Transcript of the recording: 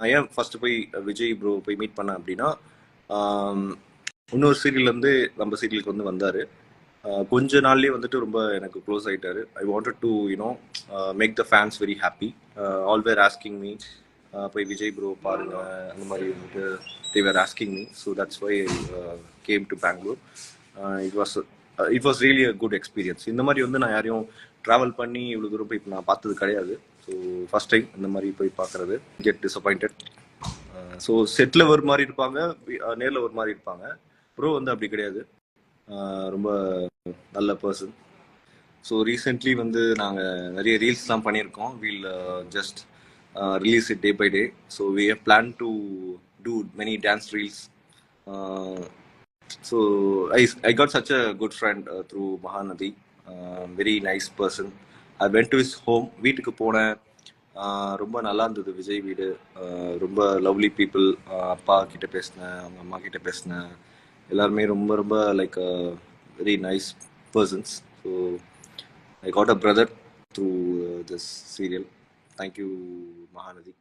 நான் ஏன் ஃபர்ஸ்ட் போய் uh, விஜய் ப்ரோ போய் மீட் பண்ணேன் அப்படின்னா இன்னொரு சீரியல்லேருந்து நம்ம சீரியலுக்கு வந்து வந்தாரு. கொஞ்ச நாள்லயே வந்துட்டு ரொம்ப எனக்கு க்ளோஸ் ஆயிட்டாரு. I wanted to you know make the fans very happy all were asking me போய் விஜய் ப்ரோ பாருங்க. அந்த மாதிரி வந்துட்டு they were asking me so that's why came to Bangalore it was it was really a good experience இந்த மாதிரி வந்து நான் யாரையும் ட்ராவல் பண்ணி இவ்வளோ தூரம் போய் நான் பார்த்தது கிடையாது. ஸோ ஃபர்ஸ்ட் டைம் இந்த மாதிரி போய் பார்க்கறது. கெட் டிசப்பாயிண்டட் ஸோ செட்டில் ஒரு மாதிரி இருப்பாங்க uh, நேரில் ஒரு மாதிரி இருப்பாங்க. ப்ரோ வந்து அப்படி கிடையாது. Uh, ரொம்ப நல்ல பர்சன் ஸோ ரீசெண்ட்லி வந்து நாங்கள் நிறைய ரீல்ஸ்லாம் பண்ணியிருக்கோம். We'll just release it day by day so we have plan to do many dance reels so got I got such a good friend through uh, very nice person I went to his home வீட்டுக்கு போனேன். ரொம்ப நல்லா இருந்தது விஜய் வீடு. ரொம்ப lovely people அப்பா கிட்ட பேசினேன் அவங்க அம்மா கிட்ட பேசினேன். எல்லாருமே ரொம்ப ரொம்ப like very nice persons so I got a brother through this serial thank you Mahanadi